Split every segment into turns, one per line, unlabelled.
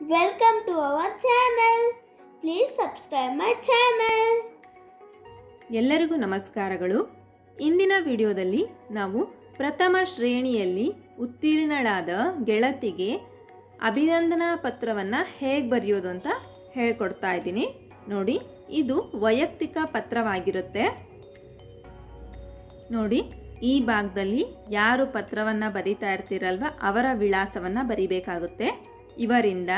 Welcome to our channel. Please subscribe my channel.
ಎಲ್ಲರಿಗೂ ನಮಸ್ಕಾರಗಳು ಇಂದಿನ ವಿಡಿಯೋದಲ್ಲಿ ನಾವು ಪ್ರಥಮ ಶ್ರೇಣಿಯಲ್ಲಿ ಉತ್ತೀರ್ಣಳಾದ ಗೆಳತಿಗೆ ಅಭಿನಂದನಾ ಪತ್ರವನ್ನು ಹೇಗೆ ಬರೆಯೋದು ಅಂತ ಹೇಳ್ಕೊಡ್ತಾ ಇದ್ದೀನಿ ನೋಡಿ, ಇದು ವೈಯಕ್ತಿಕ ಪತ್ರವಾಗಿರುತ್ತೆ ನೋಡಿ, ಈ ಭಾಗದಲ್ಲಿ ಯಾರು ಪತ್ರವನ್ನು ಬರಿತಾ ಇರ್ತೀರಲ್ವ, ಅವರ ವಿಳಾಸವನ್ನು ಬರಿಬೇಕಾಗುತ್ತೆ ಇವರಿಂದ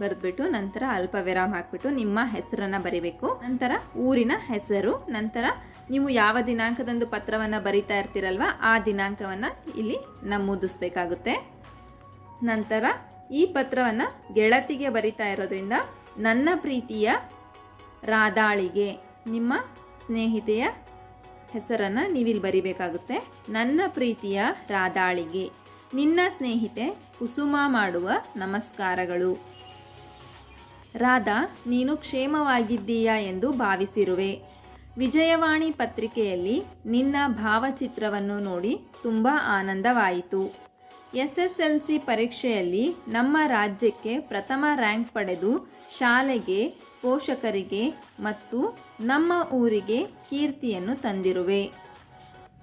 ಬರೆದ್ಬಿಟ್ಟು ನಂತರ ಅಲ್ಪ ವಿರಾಮ ಹಾಕ್ಬಿಟ್ಟು ನಿಮ್ಮ ಹೆಸರನ್ನು ಬರಿಬೇಕು. ನಂತರ ಊರಿನ ಹೆಸರು, ನಂತರ ನೀವು ಯಾವ ದಿನಾಂಕದಂದು ಪತ್ರವನ್ನು ಬರಿತಾ ಇರ್ತೀರಲ್ವ ಆ ದಿನಾಂಕವನ್ನು ಇಲ್ಲಿ ನಮೂದಿಸ್ಬೇಕಾಗುತ್ತೆ. ನಂತರ ಈ ಪತ್ರವನ್ನು ಗೆಳತಿಗೆ ಬರಿತಾ ಇರೋದ್ರಿಂದ ನನ್ನ ಪ್ರೀತಿಯ ರಾದಾಳಿಗೆ ನಿಮ್ಮ ಸ್ನೇಹಿತೆಯ ಹೆಸರನ್ನು ನೀವಿಲ್ಲಿ ಬರಿಬೇಕಾಗುತ್ತೆ. ನನ್ನ ಪ್ರೀತಿಯ ರಾಧಾಳಿಗೆ. ನಿನ್ನ ಸ್ನೇಹಿತೆ ಕುಸುಮ ಮಾಡುವ ನಮಸ್ಕಾರಗಳು. ರಾಧಾ, ನೀನು ಕ್ಷೇಮವಾಗಿದ್ದೀಯಾ ಎಂದು ಭಾವಿಸಿರುವೆ. ವಿಜಯವಾಣಿ ಪತ್ರಿಕೆಯಲ್ಲಿ ನಿನ್ನ ಭಾವಚಿತ್ರವನ್ನು ನೋಡಿ ತುಂಬ ಆನಂದವಾಯಿತು. ಎಸ್ ಎಸ್ ಎಲ್ ಸಿ ಪರೀಕ್ಷೆಯಲ್ಲಿ ನಮ್ಮ ರಾಜ್ಯಕ್ಕೆ ಪ್ರಥಮ ರ್ಯಾಂಕ್ ಪಡೆದು ಶಾಲೆಗೆ, ಪೋಷಕರಿಗೆ ಮತ್ತು ನಮ್ಮ ಊರಿಗೆ ಕೀರ್ತಿಯನ್ನು ತಂದಿರುವೆ.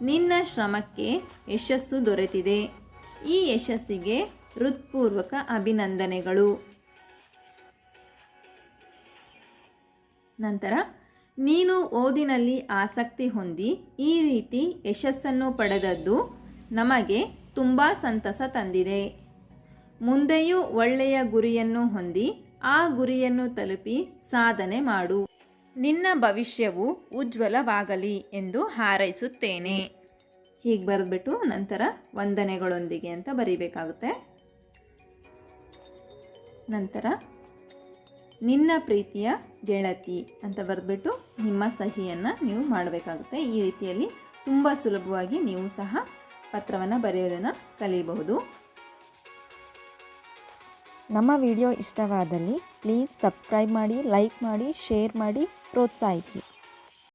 ನಿನ್ನ ಶ್ರಮಕ್ಕೆ ಯಶಸ್ಸು ದೊರೆತಿದೆ. ಈ ಯಶಸ್ಸಿಗೆ ಹೃತ್ಪೂರ್ವಕ ಅಭಿನಂದನೆಗಳು. ನಂತರ, ನೀನು ಓದಿನಲ್ಲಿ ಆಸಕ್ತಿ ಹೊಂದಿ ಈ ರೀತಿ ಯಶಸ್ಸನ್ನು ಪಡೆದದ್ದು ನಮಗೆ ತುಂಬ ಸಂತಸ ತಂದಿದೆ. ಮುಂದೆಯೂ ಒಳ್ಳೆಯ ಗುರಿಯನ್ನು ಹೊಂದಿ ಆ ಗುರಿಯನ್ನು ತಲುಪಿ ಸಾಧನೆ ಮಾಡು. ನಿನ್ನ ಭವಿಷ್ಯವು ಉಜ್ವಲವಾಗಲಿ ಎಂದು ಹಾರೈಸುತ್ತೇನೆ. ಹೀಗೆ ಬರೆದ್ಬಿಟ್ಟು ನಂತರ ವಂದನೆಗಳೊಂದಿಗೆ ಅಂತ ಬರೀಬೇಕಾಗುತ್ತೆ. ನಂತರ ನಿನ್ನ ಪ್ರೀತಿಯ ಗೆಳತಿ ಅಂತ ಬರೆದ್ಬಿಟ್ಟು ನಿಮ್ಮ ಸಹಿಯನ್ನು ನೀವು ಮಾಡಬೇಕಾಗುತ್ತೆ. ಈ ರೀತಿಯಲ್ಲಿ ತುಂಬ ಸುಲಭವಾಗಿ ನೀವು ಸಹ ಪತ್ರವನ್ನು ಬರೆಯೋದನ್ನು ಕಲಿಯಬಹುದು.
ನಮ್ಮ ವಿಡಿಯೋ ಇಷ್ಟವಾದಲ್ಲಿ ಪ್ಲೀಸ್ ಸಬ್ಸ್ಕ್ರೈಬ್ ಮಾಡಿ, ಲೈಕ್ ಮಾಡಿ, ಶೇರ್ ಮಾಡಿ, ಪ್ರೋತ್ಸಾಹಿಸಿ.